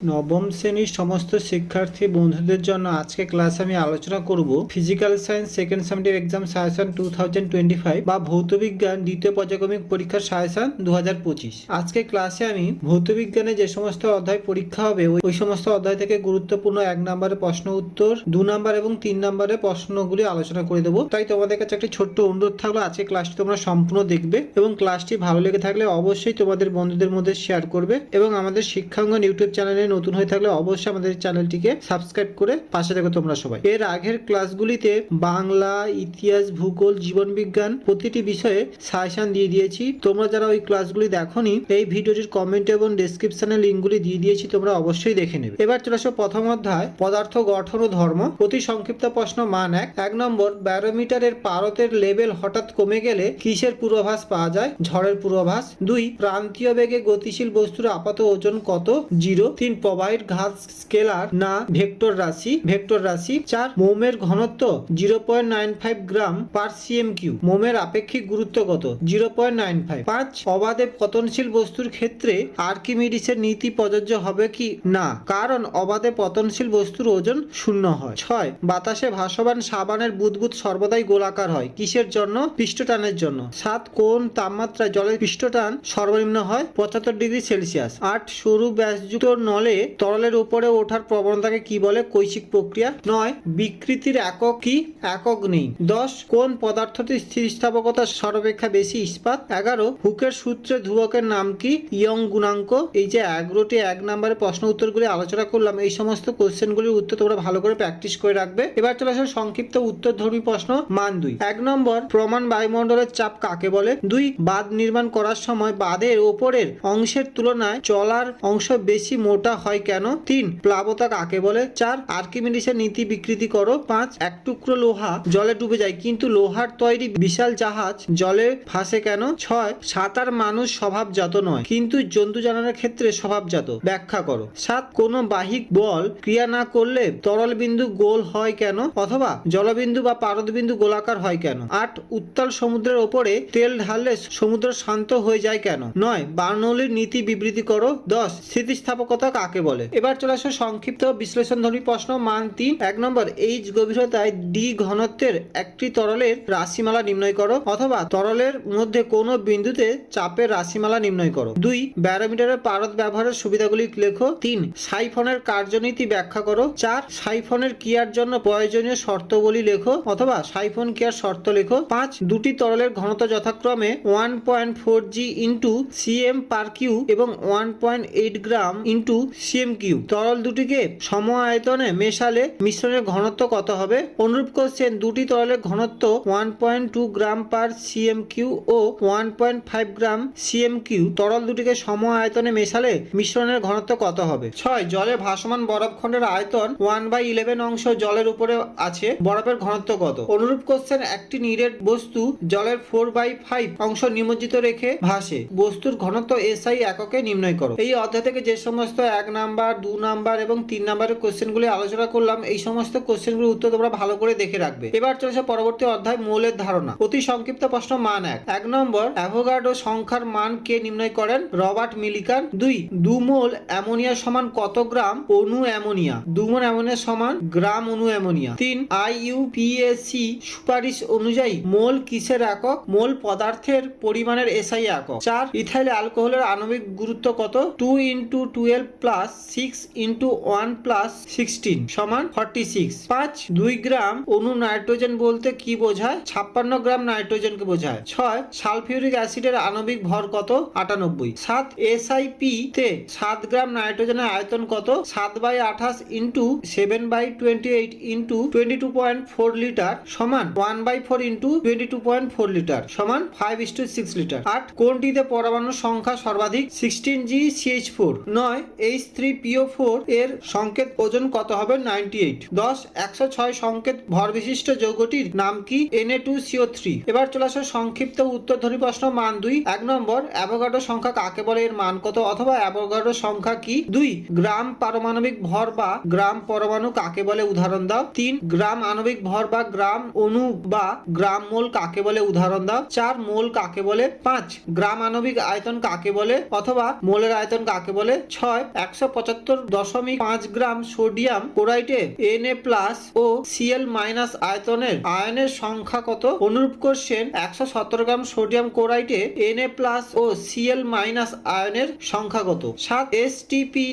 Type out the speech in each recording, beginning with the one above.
নবম শ্রেণির সমস্ত শিক্ষার্থী বন্ধুদের জন্য আজকে ক্লাসে আমি আলোচনা করব physical science second semester exam suggestion two thousand twenty five বা ভৌতবিজ্ঞান দ্বিতীয় পর্যায়ক্রমিক পরীক্ষার সাজেশন দু হাজার পঁচিশ আজকে ক্লাসে আমি ভৌতবিজ্ঞানে যে সমস্ত অধ্যায় পরীক্ষা হবে, ওই- সমস্ত অধ্যায় থেকে গুরুত্বপূর্ণ এক নম্বরের প্রশ্ন উত্তর, দু নম্বর এবং তিন নম্বরের প্রশ্নগুলি আলোচনা করে দেবো। তাই তোমাদের কাছে একটি ছোট্ট অনুরোধ থাকল, আজকে ক্লাসটি তোমরা সম্পূর্ণ দেখবে এবং ক্লাসটি ভালো লেগে থাকলে অবশ্যই তোমাদের বন্ধুদের মধ্যে শেয়ার করবে এবং আমাদের শিক্ষাঙ্গন ইউটিউব চ্যানেলে নতুন হয়ে থাকলে অবশ্যই আমাদের চ্যানেলটিকে সাবস্ক্রাইব করে পাশে থাকো তোমরা সবাই। এর আগের ক্লাসগুলিতে বাংলা, ইতিহাস, ভূগোল জীবন বিজ্ঞান প্রতিটি বিষয়ে সাজেশন দিয়ে দিয়েছি। তোমরা যারা ওই ক্লাসগুলি দেখোনি, এই ভিডিওটির কমেন্ট এবং ডেসক্রিপশনে লিঙ্কগুলি দিয়ে দিয়েছি, তোমরা অবশ্যই দেখে নেবে। এবার চলে আসো প্রথম অধ্যায়, পদার্থ গঠন ও ধর্ম। প্রতি সংক্ষিপ্ত প্রশ্ন মান এক। এক নম্বর, ব্যারোমিটারের পারতের লেভেল হঠাৎ কমে গেলে কিসের পূর্বাভাস পাওয়া যায়? ঝড়ের পূর্বাভাস। দুই, প্রান্তীয় বেগে গতিশীল বস্তুর আপাত ওজন কত? জিরো। তিন প্রবাহের ঘাত স্কেলার না ভেক্টর রাশি। ভেক্টর রাশি চার মোমের ঘনত্ব zero point nine five gram per CM cube মোমের আপেক্ষিক গুরুত্ব কত? Zero point nine five. পাঁচ, অবাধে পতনশীল বস্তুর ক্ষেত্রে আর্কিমিডিসের নীতি প্রযোজ্য হবে কি? না, কারণ অবাধে পতনশীল বস্তুর ওজন শূন্য হয়। ছয়, বাতাসে ভাসমান সাবানের বুদবুদ সর্বদাই গোলাকার হয়। কিসের জন্য? পৃষ্ঠটানের জন্য। সাত, কোন তাপমাত্রায় জলের পৃষ্ঠটান সর্বনিম্ন হয়? পঁচাত্তর ডিগ্রি সেলসিয়াস। আট, সরু ব্যাসযুক্ত নলে তরলের উপরে ওঠার প্রবণতাকে কি বলে কৈশিক প্রক্রিয়া? নয়, বিকৃতির একক কি? একক নেই। দশ, কোন পদার্থটির স্থিতিস্থাপকতা সর্বাপেক্ষা বেশি ইস্পাত? এগারো, হুকের সূত্রে ধ্রুবকের নাম কি? ইয়ং গুণাঙ্ক। এই যে এগারোটি এক নম্বরে প্রশ্ন উত্তরগুলি আলোচনা করলাম, এই সমস্ত কোশ্চেনগুলির উত্তর তোমরা ভালো করে প্র্যাকটিস করে রাখবে। এবার চলে আসো সংক্ষিপ্ত উত্তর ধর্মী প্রশ্ন, মান দুই। এক নম্বর, প্রমাণ বায়ুমণ্ডলের চাপ কাকে বলে? দুই, বাঁধ নির্মাণ করার সময় বাঁধের ওপরের অংশের তুলনায় চলার অংশ বেশি মোটা হয় কেন? তিন, প্লাবতা কাকে বলে? চার, আর্কিমিডিসের নীতি বিকৃতি করো। পাঁচ, এক টুকরো লোহা জলে ডুবে যায়, কিন্তু লোহার তৈরি বিশাল জাহাজ জলে ভাসে কেন? ছয়, সাঁতার মানুষ স্বভাবজাত নয়, কিন্তু জন্তু জানানোর ক্ষেত্রে স্বভাবজাত। ব্যাখ্যা করো। সাত, কোন বাহিক বল ক্রিয়া না করলে তরল বিন্দু গোল হয় কেন? অথবা জলবিন্দু বা পারদ বিন্দু গোলাকার হয় কেন? আট, উত্তাল সমুদ্রের ওপরে তেল ঢাললে সমুদ্র শান্ত হয়ে যায় কেন? নয়, বার্নৌলির নীতি বিবৃতি করো। দশ, স্থিতিস্থাপকতা কাকে বলে? এবার চলে আসো সংক্ষিপ্ত বিশ্লেষণধর্মী প্রশ্ন, মান তিন। এক নম্বর, এইচ গভীরতায় ডি ঘনত্বের একটি তরলের রাশিমালা নির্ণয় করো অথবা তরলের মধ্যে কোনো বিন্দুতে চাপের রাশিমালা নির্ণয় করো। দুই, ব্যারোমিটারের পারদ ব্যবহারের সুবিধাগুলি লেখো। তিন, সাইফনের কার্যনীতি ব্যাখ্যা করো। চার, সাইফনের ক্রিয়ার জন্য প্রয়োজনীয় শর্তবলী লেখো অথবা সাইফন ক্রিয়ার শর্ত লেখো। পাঁচ, দুটি তরলের ঘনত্ব যথাক্রমে one point four G into CM per cube এবং one point eight gram into CM cube. তরল দুটিকে সম আয়তনে মেশালে মিশ্রণের ঘনত্ব কত হবে? অনুরূপ কোশ্চেন দুটি তরলের ঘনত্ব one point two gram per CM cube ও one point five gram CM cube তরল দুটিকে সম আয়তনে মেশালে মিশ্রণের ঘনত্ব কত হবে? ছয়, জলে ভাসমান বরফ বরফখণ্ডের আয়তন ওয়ান বাই ইলেভেন অংশ জলের উপরে আছে, বরফের ঘনত্ব কত? অনুরূপ কোশ্চেন একটি নিরেট বস্তু জলের ফোর বাই ফাইভ অংশ নিমজ্জিত রেখে ভাসে, বস্তুর ঘনত্ব এসআই এককে নির্ণয় করো। এই অধ্যায় থেকে যে সমস্ত এক নাম্বার, দু নাম্বার এবং তিন নাম্বারের কোশ্চেনগুলি আলোচনা করলাম। এই সমস্ত কোশ্চেনগুলির উত্তর তোমরা ভালো করে দেখে রাখবে। এবার চলেছে পরবর্তী অধ্যায়, মৌলের ধারণা। অতি সংক্ষিপ্ত প্রশ্ন, মান এক। এক নম্বর, অ্যাভোগাডো সংখ্যার মান কে নির্ণয় করেন? Robert Millikan. দুই দু মোল অ্যামোনিয়া সমান কত গ্রাম? অনু অ্যামোনিয়া। দু মোল অ্যামোনিয়া সমান গ্রাম অনু অ্যামোনিয়া। তিন, আইইউপিএসসি সুপারিশ অনুযায়ী মোল কিসের একক? মোল পদার্থের পরিমাণের এসআই একক। চার, ইথাইল অ্যালকোহলের আণবিক গুরুত্ব কত? Two into twelve plus. Six into one plus sixteen সমান ফর্টি সিক্স পাঁচ, দুই গ্রাম অনু নাইট্রোজেন বলতে কি বোঝায়? ছাপ্পান্ন গ্রাম নাইট্রোজেনকে বোঝায়। ছয়, সালফিউরিক অ্যাসিডের আণবিক ভর কত? আটানব্বই। সাত এস এসআইপি তে সাত গ্রাম নাইট্রোজেনের আয়তন কত? সাত বাই আঠাশ into seven by twenty eight into twenty two point four litre সমান one by four into twenty two point four litre সমান five is two six litre আট, কোনটিতে পরমাণুর সংখ্যা সর্বাধিক? সিক্সটিন জি সিএইচ ফোর নয় এইচ থ্রি পিও ফোর এর সংকেত ওজন কত হবে? নাইনটি এইট দশ, একশো ছয় সংকেত ভর বিশিষ্ট যৌগটির নাম কি? এন টু সিও থ্রি এবার চলে আসো সংক্ষিপ্ত উত্তর উত্তরধ্বনি প্রশ্ন মান দুই। এক নম্বর অ্যাভোগাড্রো সংখ্যা কাকে বলে? এর মান কত? অথবা অ্যাভোগাড্রো সংখ্যা কি? দুই, গ্রাম পারমাণবিক ভর বা গ্রাম পরমাণু কাকে বলে? উদাহরণ দাও। তিন, গ্রাম আণবিক ভর বা গ্রাম অণু বা গ্রাম মোল কাকে বলে? উদাহরণ দাও। চার, মোল কাকে বলে? পাঁচ, গ্রাম আণবিক আয়তন কাকে বলে? অথবা মোলের আয়তন কাকে বলে? ছয় একশো পঁচাত্তর দশমিক পাঁচ গ্রাম সোডিয়াম ক্লোরাইডে এন প্লাস ও সিএল মাইনাস আয়তনের আয়নের সংখ্যা কত? অনুরূপ কোশ্চেন একশো সতেরো গ্রাম সোডিয়াম ক্লোরাইডে এন প্লাস ও সিএল মাইনাস আয়নের সংখ্যা কত? সাত এস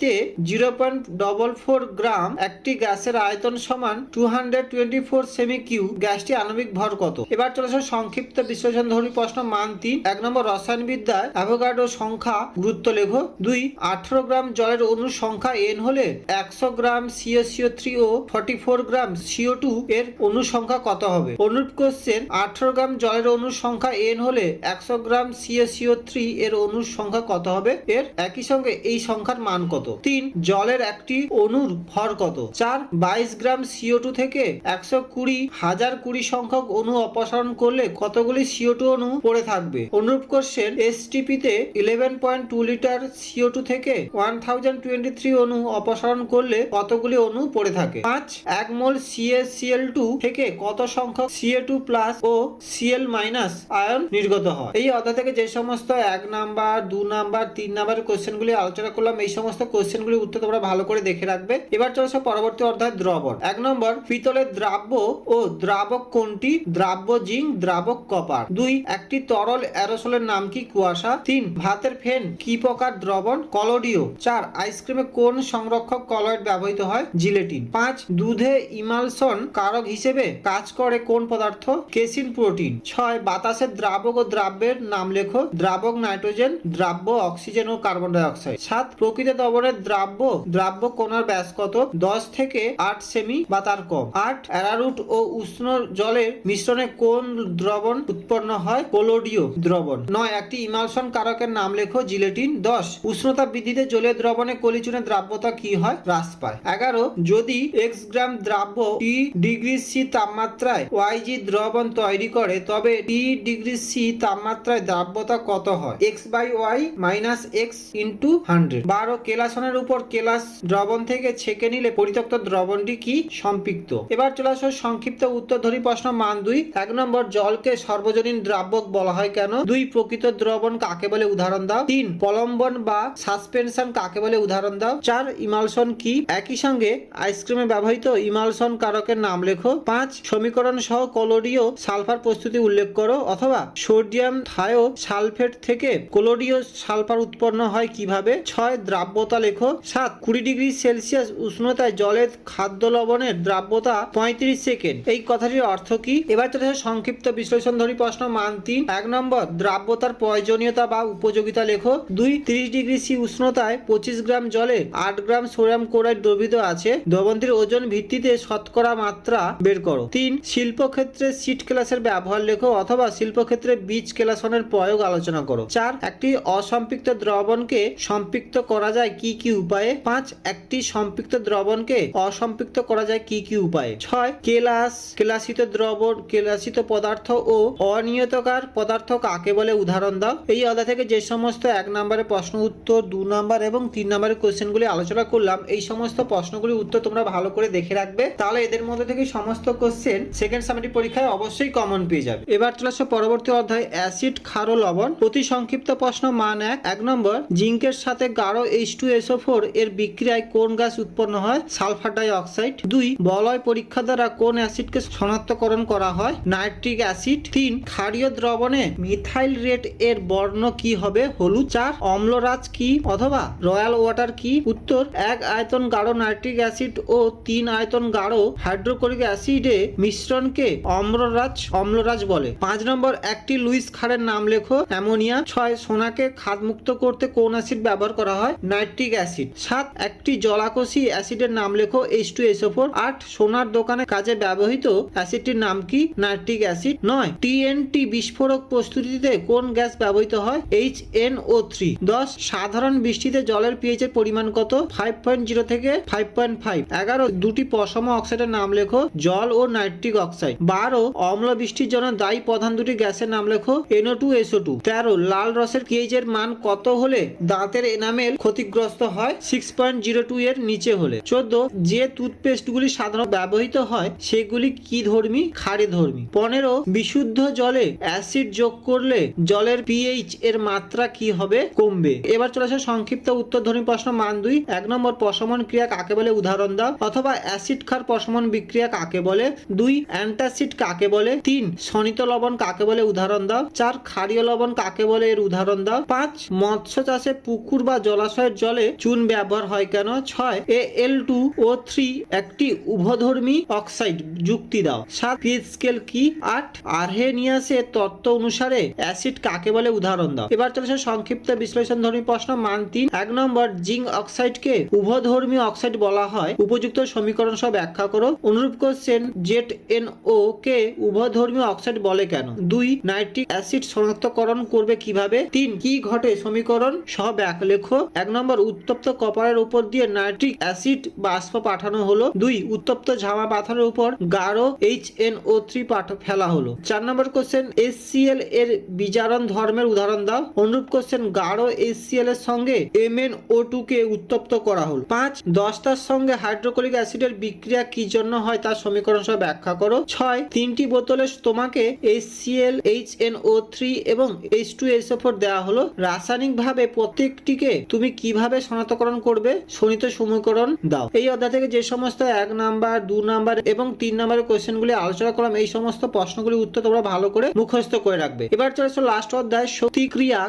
তে zero point double four gram একটি গ্যাসের আয়তন সমান two hundred twenty four semi cube গ্যাসটি আণবিক ভর কত? এবার চলে আসো সংক্ষিপ্ত বিশ্লেষণ ধর্মী প্রশ্ন মান তিন, এক নম্বর রসায়নবিদ্যায় অ্যাভোগাড্রো সংখ্যা গুরুত্ব লেখো। দুই, আঠারো গ্রাম জলের অণুর সংখ্যা এন হলে একশো গ্রাম সিও সিও থ্রি ও forty four gram CO two এর অণু সংখ্যা কত হবে? অনুরূপ কোশ্চেন আঠারো গ্রাম জলের অণুর সংখ্যা এন হলে একশো গ্রাম সিও সিও থ্রি এর অণুর সংখ্যা কত হবে? এর একই সঙ্গে এই সংখ্যার মান কত? তিন, জলের একটি অণুর ভর কত? চার, বাইশ গ্রাম সিও টু থেকে একশো কুড়ি, হাজার কুড়ি সংখ্যক অণু অপসারণ করলে কতগুলি সিও টু অণু পড়ে থাকবে? অনুরূপ কোশ্চেন এসটিপি তে eleven point two litre CO two থেকে ওয়ান থাউজেন্ড টোয়েন্টি থ্রি অণু অপসারণ করলে কতগুলি অণু পড়ে থাকে? পাঁচ, এক মোল সিএসিএল টু থেকে কত সংখ্যক সিএ টু প্লাস ও সিএল মাইনাস আয়ন নির্গত হয়? এই অধ্যায় থেকে যে সমস্ত এক নাম্বার, দু নাম্বার, তিন নাম্বারের কোশ্চেনগুলি আলোচনা করলাম, এই সমস্ত কোশ্চেনগুলি উত্তর তোমরা ভালো করে দেখে রাখবে। এবার চলেছে পরবর্তী অধ্যায় দ্রবণ। এক নম্বর, পিতলের দ্রাব্য ও দ্রাবক কোনটি? দ্রাব্য জিঙ্ক, দ্রাবক কপার। দুই, একটি তরল অ্যারোসলের নাম কি কুয়াশা? তিন, ভাতের ফেন কি প্রকার দ্রবণ? কলোডিও। চার আইসক্রিমে কোন সংরক্ষক কলয়েড ব্যবহৃত হয়? জিলেটিন। পাঁচ, দুধে ইমালসন কারক হিসেবে কাজ করে কোন পদার্থ? Casein protein. ছয় বাতাসের দ্রাবক ও দ্রাব্যের নাম লেখো। দ্রাবক নাইট্রোজেন, দ্রাব্য অক্সিজেন ও কার্বন ডাই অক্সাইড। সাত, প্রকৃত দ্রবণের দ্রাব্য দ্রাব্য কোনার ব্যাস কত? দশ থেকে আট সেমি বা তার কম। আট, অ্যারারুট ও উষ্ণ জলের মিশ্রণে কোন দ্রবণ উৎপন্ন হয়? কোলোডিও দ্রবণ। নয়, একটি ইমালসন কারকের নাম লেখো, জিলেটিন। দশ, উষ্ণতা বৃদ্ধিতে জলীয় দ্রবণে কলিচুনের দ্রাব্যতা কি হয়? হ্রাস পায়। এগারো, যদি এক্স গ্রাম দ্রাব্য টি ডিগ্রি সি তাপমাত্রায় ওয়াইজি দ্রবণ তৈরি করে, তবে টি ডিগ্রি সি তাপমাত্রায় দ্রাব্যতা কত হয়? X by Y minus X into hundred বারো, কেলাসনের উপর কেলাস দ্রবণ থেকে ছেঁকে নিলে পরিত্যক্ত দ্রবণটি কি? সম্পৃক্ত। এবার চলে আসো সংক্ষিপ্ত উত্তর ধরি প্রশ্ন মান দুই। এক নম্বর, জলকে সর্বজনীন দ্রাব্যক বলা হয় কেন? দুই, প্রকৃত দ্রবণ কাকে বলে? উদাহরণ দাও। তিন, পলম্বন বা সাসপেনশন কাকে বলে? উদাহরণ দাও। চার, ইমালসন কি? একই সঙ্গে আইসক্রিমে ব্যবহৃত ইমালসন কারকের নাম লেখো। পাঁচ সমীকরণ সহ কলোডিও সালফার প্রস্তুতি উল্লেখ করো। অথবা, সোডিয়াম থায়ো সালফেট থেকে কোলোডিও সালফার উৎপন্ন হয় কীভাবে? ছয়, দ্রাব্যতা লেখো। সাত, কুড়ি ডিগ্রি সেলসিয়াস উষ্ণতায় জলের খাদ্য লবণের দ্রাব্যতা পঁয়ত্রিশ সেকেন্ড। এই কথাটির অর্থ কি? এবার চলে সংক্ষিপ্ত বিশ্লেষণ ধরি প্রশ্ন মান তিন। এক নম্বর, দ্রাব্যতার প্রয়োজনীয়তা বা উপযোগিতা লেখো। দুই, তিরিশ ডিগ্রি সি উষ্ণতায় পঁচিশ গ্রাম জলে আট গ্রাম সোডিয়াম ক্লোরাইড দ্রবিত আছে। দ্রবণটির ওজন ভিত্তিতে শতকরা মাত্রা বের করো। তিন, শিল্পক্ষেত্রে সিট ক্লাসের ব্যবহার লেখো অথবা শিল্পক্ষেত্রে বীজ কেলাসনের প্রয়োগ আলোচনা করো। চার, একটি অসম্পৃক্ত দ্রবণকে সম্পৃক্ত করা যায় কি কি উপায়ে? পাঁচ, একটি সম্পৃক্ত দ্রবণকে অসম্পৃক্ত করা যায় কি কি উপায়ে? ছয়, কেলাস, কেলাসিত দ্রবণ, কেলাসিত পদার্থ ও অনিয়তকার পদার্থ কাকে বলে? উদাহরণ দাও। এই অধ্যায় থেকে যে সমস্ত এক নম্বরের প্রশ্ন উত্তর, দু নম্বর এবং তিন নম্বরের কোশ্চেনগুলি আলোচনা করলাম, এই সমস্ত প্রশ্নগুলির উত্তর তোমরা ভালো করে দেখে রাখবে। তাহলে এদের মধ্যে থেকে সমস্ত কোশ্চেন সেকেন্ড সামিটি পরীক্ষায় অবশ্যই কমন পেয়ে যাবে। এবার চলে আসো পরবর্তী অধ্যায় অ্যাসিড ক্ষার লবণ। প্রতি সংক্ষিপ্ত প্রশ্ন, মান এক। এক নম্বর জিঙ্কের সাথে গাঢ় এইচ টু এসও ফোর এর বিক্রিয়ায় কোন গ্যাস উৎপন্ন হয়? সালফার ডাই অক্সাইড দুই, বলয় পরীক্ষা দ্বারা কোন অ্যাসিডকে শনাক্তকরণ করা হয়? নাইট্রিক অ্যাসিড তিন, ক্ষারীয় দ্রবণে মিথাইল রেট এর বর্ণ কি হবে? হলুদ চার, অম্লরাজ কি? অথবা রয়্যাল ওয়াটার কি? উত্তর, এক আয়তন গাঢ় নাইট্রিক অ্যাসিড ও তিন আয়তন গাঢ় হাইড্রোক্লোরিক অ্যাসিডে মিশ্রণকে অম্লরাজ অম্লরাজ বলে। পাঁচ নম্বর, একটি লুইস ক্ষারের নাম লেখো, অ্যামোনিয়া। ছয়, সোনাকে খাদমুক্ত করতে কোন অ্যাসিড ব্যবহার করা হয়? Nitric acid. সাত, একটি জলাকোষী অ্যাসিডের নাম লেখো এইচ টু এসও ফোর আট, সোনার দোকানে কাজে ব্যবহৃত অ্যাসিডটির নাম কি? Nitric acid. নয় টিএনটি বিস্ফোরক প্রস্তুতিতে কোন গ্যাস ব্যবহৃত হয়? এইচ এন ও থ্রি দশ, সাধারণ বৃষ্টিতে জলের পিএইচ এর পরিমাণ কত? ফাইভ পয়েন্ট জিরো থেকে ফাইভ পয়েন্ট ফাইভ এগারো, দুটি পশম অক্সাইডের নাম লেখো, জল ও নাইট্রিক অক্সাইড বারো অম্ল বৃষ্টির জন্য দায়ী প্রধান দুটি গ্যাসের নাম লেখো এনও টু এসও টু তেরো, লাল রসের পিএইচ এর মান কত হলে দাঁতের এনামেল ক্ষতিগ্রস্ত হয়? সিক্স পয়েন্ট জিরো টু এর নিচে হলে। চোদ্দ, যে টুথপেস্টগুলি সাধারণত ব্যবহৃত হয়, সেগুলি কি ধর্মী? ক্ষারে ধর্মী। পনেরো, বিশুদ্ধ জলে অ্যাসিড যোগ করলে জলের পিএইচ এর মাত্রা কি হবে? কমবে। এবার চলে আসে সংক্ষিপ্ত উত্তর ধরে প্রশ্ন মান দুই। এক নম্বর, প্রশমন ক্রিয়া কাকে বলে? উদাহরণ দাও। অথবা অ্যাসিড ক্ষার প্রশমন বিক্রিয়া কাকে বলে? দুই, অ্যান্টাসিড কাকে বলে? তিন শনিত লবণ কাকে বলে? উদাহরণ দাও। চার, ক্ষারীয় লবণ কাকে বলে? এর উদাহরণ দাও। পাঁচ, মৎস্য চাষে পুকুর বা জলাশয়ের জলে চুন ব্যবহার হয় কেন? ছয়, এ এল টু ও থ্রি একটি উভধর্মী অক্সাইড। যুক্তি দাও। সাত পিএইচ স্কেল কি? আট আর্হেনিয়াসের তত্ত্ব অনুসারে অ্যাসিড কাকে বলে? উদাহরণ দাও। এবার চলেছে সংক্ষিপ্ত বিশ্লেষণ ধর্মী প্রশ্ন মান তিন। এক নম্বর জিঙ্ক অক্সাইডকে উভধর্মী অক্সাইড বলা হয়। উপযুক্ত সমীকরণ সব ব্যাখ্যা করো। অনুরূপ কোশ্চেন জেট এন ও কে উভধর্মী অক্সাইড বলে কেন? দুই, নাইট্রিক অ্যাসিড শনাক্তকরণ করবে কীভাবে? তিন, কি ঘটে সমীকরণ? সহ ব্যাক লেখো। এক নম্বর, উত্তপ্ত কপারের উপর দিয়ে নাইট্রিক অ্যাসিড বাষ্প পাঠানো হলো। দুই, উত্তপ্ত ঝামা পাথরের উপর গাঢ় এইচ এন ও থ্রি ফেলা হলো। চার নম্বর কোশ্চেন এসসিএল এর বিজারণ ধর্মের উদাহরণ দাও। অনুরূপ কোশ্চেন গাঢ় এসসিএল এর সঙ্গে এমএন ও কে উত্তপ্ত করা হলো। পাঁচ, দশটার সঙ্গে হাইড্রোক্লোরিক অ্যাসিডের বিক্রিয়া কি জন্য হয় তার সমীকরণ সহ ব্যাখ্যা করো। ছয়, তিনটি বোতলে তোমাকে HCL H N O three এবং এইচ টু এইচ ফোর দেওয়া হলো। রাসায়নিকভাবে প্রত্যেকটিকে তুমি কীভাবে শনাক্তকরণ করবে শোনিত সমীকরণ দাও। এই অধ্যায় থেকে যে সমস্ত এক নাম্বার, দু নাম্বার এবং তিন নাম্বারের কোশ্চেনগুলি আলোচনা করলাম, এই সমস্ত প্রশ্নগুলির উত্তর তোমরা ভালো করে মুখস্থ করে রাখবে। এবার চলেছে লাস্ট অধ্যায়, শক্তি ক্রিয়া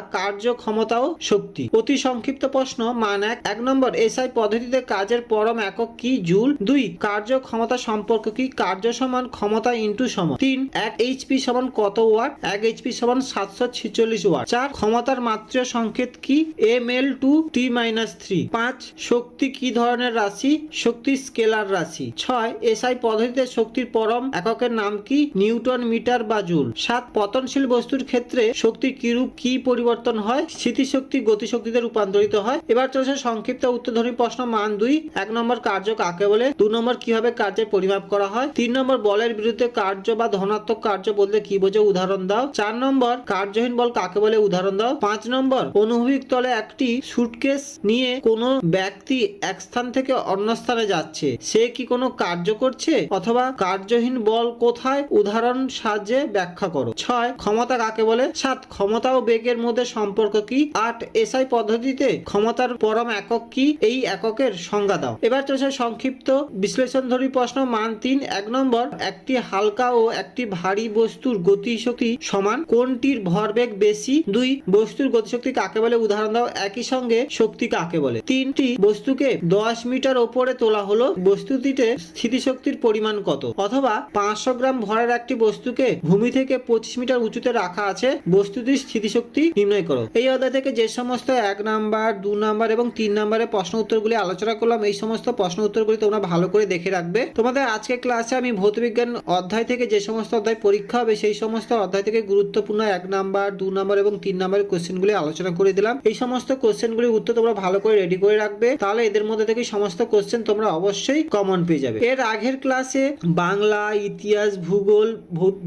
ও শক্তি। অতি সংক্ষিপ্ত প্রশ্ন মান এক এক নম্বর, এসআই পদ্ধতিতে কাজের পরম একক কি? জুল। দুই, কার্য ক্ষমতা সম্পর্ক কি? কার্য সমান ক্ষমতা ইন্টু সমান। তিন, এক এইচপি সমান কত ওয়াট? এক এইচপি সমান সাতশো ছিচল্লিশ ওয়াট। চার, ক্ষমতার মাত্র সংকেত কি? M L two T minus three. পাঁচ, শক্তি কি ধরনের রাশি? শক্তি স্কেলার রাশি। ছয়, এসআই পদ্ধতিতে শক্তির পরম এককের নাম কি? নিউটন মিটার বা জুল। সাত, পতনশীল বস্তুর ক্ষেত্রে শক্তি কিরূপ কি পরিবর্তন হয়? স্থিতিশক্তি গতিশক্তিতে রূপান্তরিত হয়। এবার চলছে সংক্ষিপ্ত উত্তরধর্মী প্রশ্ন মান দুই। এক নম্বর কার্য কাকে বলে? দু নম্বর কীভাবে কার্যের পরিমাপ করা হয়? তিন নম্বর বলের বিরুদ্ধে কার্য বা ধনাত্মক কার্য বলতে কি বোঝে? উদাহরণ দাও। চার নম্বর কার্যহীন বল কাকে বলে? উদাহরণ দাও। পাঁচ নম্বর অনুভবিক তলে একটি সুটকেস নিয়ে কোনো ব্যক্তি এক স্থান থেকে অন্য স্থানে যাচ্ছে। সে কি কোনো কার্য করছে? অথবা কার্যহীন বল কোথায়? উদাহরণ সাহায্যে ব্যাখ্যা করো। ছয়, ক্ষমতা কাকে বলে? সাত, ক্ষমতা ও বেগের মধ্যে সম্পর্ক কি? আট, এসআই পদ্ধতিতে ক্ষমতার পরম একক কি? এই এককের সংজ্ঞা দাও। এবার চলছে সংক্ষিপ্ত বিশ্লেষণধর্মী প্রশ্ন, মান তিন। এক নম্বর, একটি হালকা ও একটি ভারী বস্তুর গতিশক্তি সমান। কোনটির ভরবেগ বেশি? দুই, বস্তুর গতিশক্তি কাকে বলে? উদাহরণ দাও। একই সঙ্গে শক্তি কাকে বলে? তিনটি, বস্তুকে দশ মিটার ওপরে তোলা হলো। বস্তুটিতে স্থিতিশক্তির পরিমাণ কত? অথবা পাঁচশো গ্রাম ভরের একটি বস্তুকে ভূমি থেকে পঁচিশ মিটার উঁচুতে রাখা আছে। বস্তুটির স্থিতিশক্তি নির্ণয় করো। এই অধ্যায় থেকে যে সমস্ত এক নাম্বার, দু নাম্বার এবং তিন নাম্বারের প্রশ্ন উত্তরগুলি আলোচনা করলাম। এই সমস্ত প্রশ্ন উত্তরগুলি তোমরা ভালো করে দেখে রাখবে। তোমাদের আজকে ক্লাসে আমি ভৌতবিজ্ঞান অধ্যায় থেকে যে সমস্ত অধ্যায় পরীক্ষা হবে, সেই সমস্ত অধ্যায় থেকে গুরুত্বপূর্ণ এক নাম্বার, দু নাম্বার এবং তিন নাম্বারের কোশ্চেনগুলি আলোচনা করে দিলাম। এই সমস্ত কোশ্চেনগুলির উত্তর তোমরা ভালো করে রেডি করে রাখবে। তাহলে এদের মধ্যে থেকে সমস্ত কোশ্চেন তোমরা অবশ্যই কমন পেয়ে যাবে। এর আগের ক্লাসে বাংলা, ইতিহাস, ভূগোল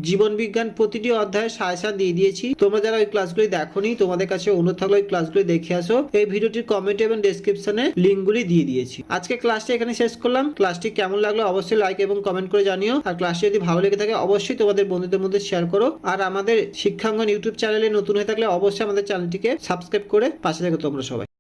জীবন বিজ্ঞান প্রতিটি অধ্যায়ে সাজেশন দিয়ে দিয়েছি। তোমরা যারা ওই ক্লাসগুলি দেখোনি, তোমাদের কাছে অনুরোধ থাকলে ওই ক্লাসগুলি দেখে আসো। এই ভিডিওটির কমেন্ট এবং ডেসক্রিপশনে লিঙ্কগুলি দিয়ে দিয়েছি। আজকে ক্লাসটি এখানে শেষ করলাম। ক্লাসটি কেমন লাগল অবশ্যই লাইক এবং কমেন্ট করে জানিও। আর ক্লাসটি যদি ভালো লেগে থাকে অবশ্যই তোমাদের বন্ধুদের মধ্যে শেয়ার করো। আর আমাদের শিক্ষাঙ্গন ইউটিউব চ্যানেলে নতুন হয়ে থাকলে অবশ্যই আমাদের চ্যানেলটিকে সাবস্ক্রাইব করে পাশে থাকো তোমরা সবাই।